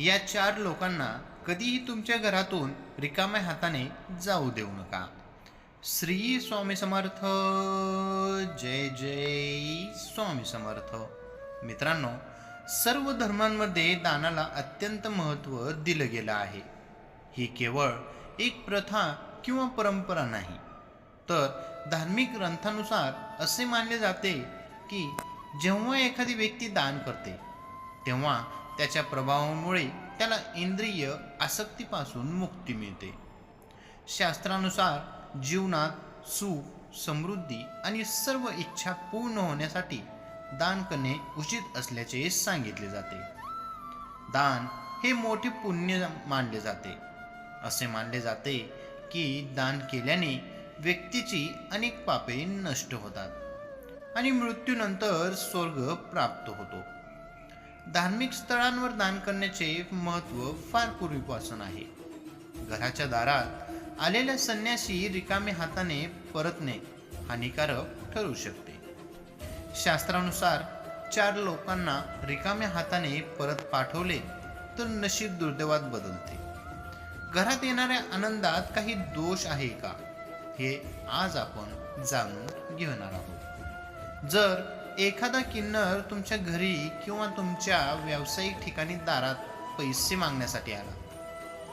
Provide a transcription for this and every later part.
या चार लोकांना कधीही तुमच्या घरातून रिकाम्या हाताने जाऊ देऊ नका. श्री स्वामी समर्थ. जय जय स्वामी समर्थ. मित्रांनो सर्व धर्मांमध्ये दानाला अत्यंत महत्त्व दिलं गेलं आहे. ही केवळ एक प्रथा किंवा परंपरा नाही. तर धार्मिक ग्रंथानुसार असे मानले जाते की जेव्हा एखादी व्यक्ती दान करते तेव्हा त्याच्या प्रभावामुळे त्याला इंद्रिय आसक्तीपासून मुक्ती मिळते. शास्त्रानुसार जीवनात सुख समृद्धी आणि सर्व इच्छा पूर्ण होण्यासाठी दान करणे उचित असल्याचे सांगितले जाते. दान हे मोठे पुण्य मानले जाते. असे मानले जाते की दान केल्याने व्यक्तीची अनेक पापे नष्ट होतात आणि मृत्यूनंतर स्वर्ग प्राप्त होतो. धार्मिक स्थळांवर दान करण्याचे महत्त्व फार पूर्वीपासून आहे. घराच्या दारात आलेल्या संन्यासी रिकामे हाताने परतणे हानिकारक ठरू शकते. शास्त्रानुसार चार लोकांना रिकाम्या हाताने परत पाठवले तर नशीब दुर्दैवात बदलते. घरात येणाऱ्या आनंदात काही दोष आहे का? हे आज आपण जाणून घेणार आहोत. जर एखादा किन्नर तुमच्या घरी किंवा तुमच्या व्यावसायिक ठिकाणी दारात पैसे मागण्यासाठी आला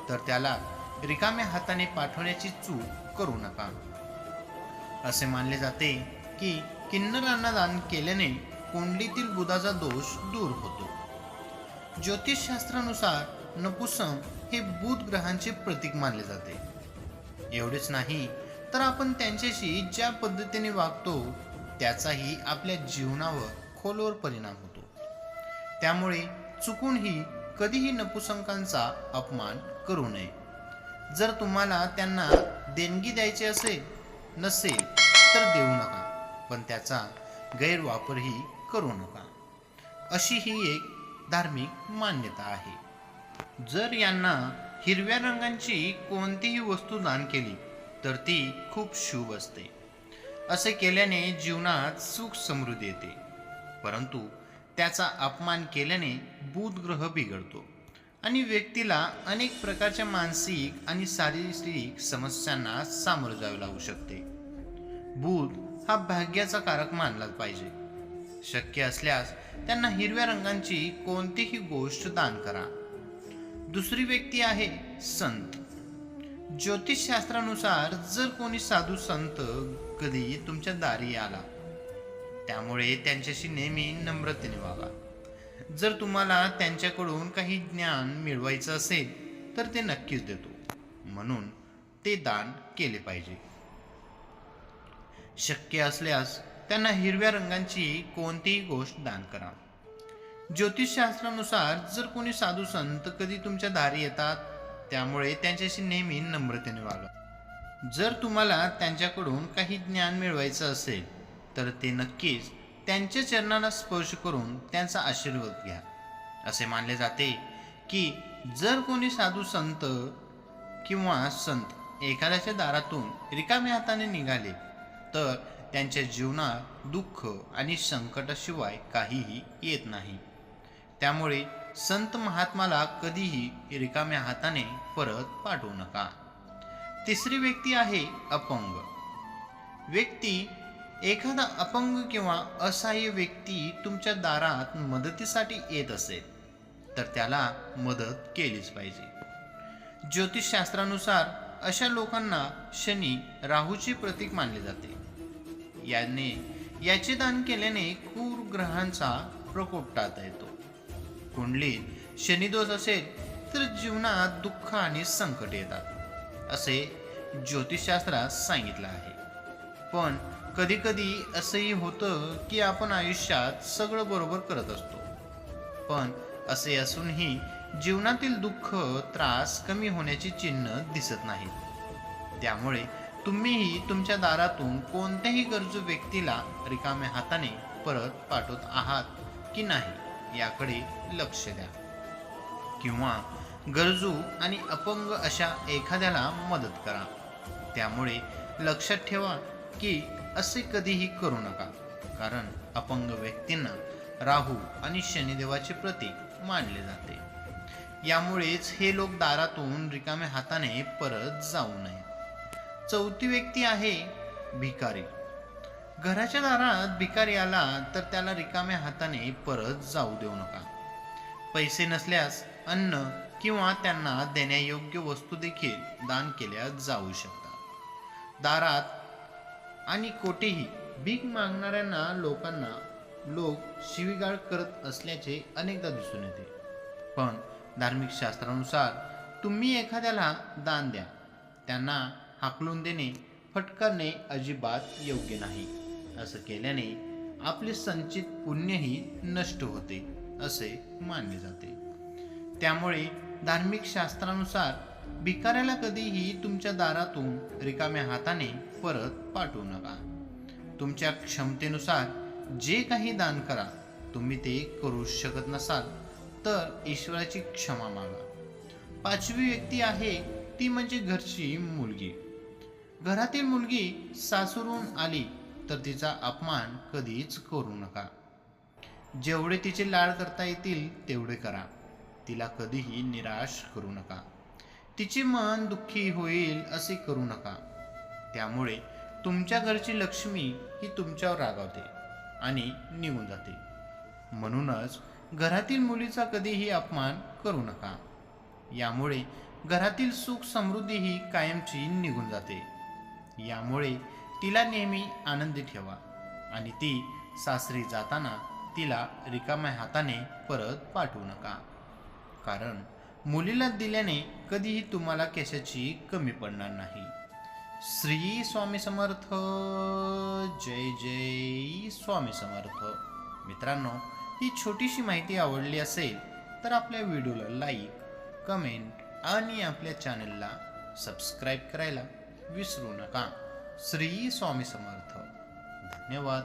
तर त्याला रिकाम्या हाताने पाठवण्याची चूक करू नका. असे मानले जाते की किन्नरांना दान केल्याने कुंडलीतील बुधाचा दोष दूर होतो. ज्योतिषशास्त्रानुसार नपुसम हे बुध ग्रहांचे प्रतीक मानले जाते. एवढेच नाही तर आपण त्यांच्याशी ज्या पद्धतीने वागतो त्याचाही आपल्या जीवनावर खोलवर परिणाम होतो. त्यामुळे चुकूनही कधीही नपुसंकांचा अपमान करू नये. जर तुम्हाला त्यांना देणगी द्यायची असेल नसेल तर देऊ नका. पण त्याचा गैरवापरही करू नका. अशी ही एक धार्मिक मान्यता आहे. जर यांना हिरव्या रंगांची कोणतीही वस्तू दान केली तर ती खूप शुभ असते. असे केल्याने जीवनात सुख समृद्धी येते. परंतु त्याचा अपमान केल्याने बुधग्रह बिघडतो आणि व्यक्तीला अनेक प्रकारच्या मानसिक आणि शारीरिक समस्यांना सामोरं जावे लागू शकते. बुध हा भाग्याचा कारक मानला पाहिजे. शक्य असल्यास त्यांना हिरव्या रंगांची कोणतीही गोष्ट दान करा. दुसरी व्यक्ती आहे संत. ज्योतिषशास्त्रानुसार जर कोणी साधू संत कधी तुमच्या दारी आला. त्यामुळे त्यांच्याशी नेहमी नम्रतेने वागा. जर तुम्हाला त्यांच्याकडून काही ज्ञान मिळवायचं असेल तर ते नक्कीच देतो. म्हणून ते दान केले पाहिजे. शक्य असल्यास त्यांना हिरव्या रंगांची कोणतीही गोष्ट दान करा. ज्योतिषशास्त्रानुसार जर कोणी साधू संत कधी तुमच्या दारी येतात त्यामुळे त्यांच्याशी नेहमी नम्रतेने वागा. जर तुम्हाला त्यांच्याकडून काही ज्ञान मिळवायचं असेल तर ते नक्कीच त्यांच्या चरणाला स्पर्श करून त्यांचा आशीर्वाद घ्या. असे मानले जाते की जर कोणी साधू संत किंवा संत एखाद्याच्या दारातून रिकाम्या हाताने निघाले तर त्यांच्या जीवनात दुःख आणि संकटाशिवाय काहीही येत नाही. त्यामुळे संत महात्माला कधीही रिकाम्या हाताने परत पाठवू नका. तिसरी व्यक्ती आहे अपंग. व्यक्ती एखादा अपंग किंवा असहाय्य व्यक्ती तुमच्या दारात मदतीसाठी येत असेल तर त्याला मदत केलीच पाहिजे. ज्योतिषशास्त्रानुसार अशा लोकांना शनी राहूचे प्रतीक मानले जाते. याने याचे दान केल्याने क्रूर ग्रहांचा प्रकोप टाळता येतो. कुंडलीत शनिदोष असेल तर जीवनात दुःख आणि संकट येतात. असे ज्योतिषशास्त्रात सांगितलं आहे. पण कधी कधी असंही होतं की आपण आयुष्यात सगळं बरोबर करत असतो. पण असे असूनही जीवनातील दुःख त्रास कमी होण्याची चिन्ह दिसत नाहीत. त्यामुळे तुम्हीही तुमच्या दारातून कोणत्याही गरजू व्यक्तीला रिकाम्या हाताने परत पाठवत आहात की नाही याकडे लक्ष द्या. किंवा गरजू आणि अपंग अशा एखाद्याला मदत करा. त्यामुळे लक्षात ठेवा की असे कधीही करू नका कारण अपंग व्यक्तींना राहू आणि शनिदेवाचे प्रतीक मानले जाते. यामुळेच हे लोक दारातून रिकाम्या हाताने परत जाऊ नये. चौथी व्यक्ती आहे भिकारी. घराच्या दारात भिकारी आला तर त्याला रिकाम्या हाताने परत जाऊ देऊ नका. पैसे नसल्यास अन्न किंवा त्यांना देण्यायोग्य वस्तू देखील दान केल्या जाऊ शकतात. दारात आणि कोठेही भीक मागणाऱ्यांना लोकांना लोक शिवीगाळ करत असल्याचे अनेकदा दिसून येते. पण धार्मिक शास्त्रानुसार तुम्ही एखाद्याला दान द्या. त्यांना हाकलून देणे फटकारणे अजिबात योग्य नाही. असं केल्याने आपले संचित पुण्यही नष्ट होते असे मानले जाते. त्यामुळे धार्मिक शास्त्रानुसार भिकाऱ्याला कधीही तुमच्या दारातून रिकाम्या हाताने परत पाठवू नका. तुमच्या क्षमतेनुसार जे काही दान करा तुम्ही ते करू शकत नसाल तर ईश्वराची क्षमा मागा. पाचवी व्यक्ती आहे ती म्हणजे घरची मुलगी. घरातील मुलगी सासूरून आली तर तिचा अपमान कधीच करू नका. जेवढे तिचे लाड करता येतील तेवढे करा. तिला कधीही निराश करू नका. तिचे मन दुःखी होईल असे करू नका. त्यामुळे तुमच्या घरची लक्ष्मी ही तुमच्यावर रागावते आणि निघून जाते. म्हणूनच घरातील मुलीचा कधीही अपमान करू नका. यामुळे घरातील सुख समृद्धी ही कायमची निघून जाते. यामुळे तिला नेहमी आनंदी ठेवा आणि ती सासरी जाताना तिला रिकाम्या हाताने परत पाठवू नका. कारण मुलीला दिल्याने कधीही तुम्हाला केशाची कमी पडणार नाही. श्री स्वामी समर्थ. जय जय स्वामी समर्थ. मित्रांनो ही छोटीशी माहिती आवडली असेल तर आपल्या व्हिडिओला लाईक कमेंट आणि आपल्या चॅनलला सबस्क्राईब करायला विसरू नका. श्री स्वामी समर्थ. धन्यवाद.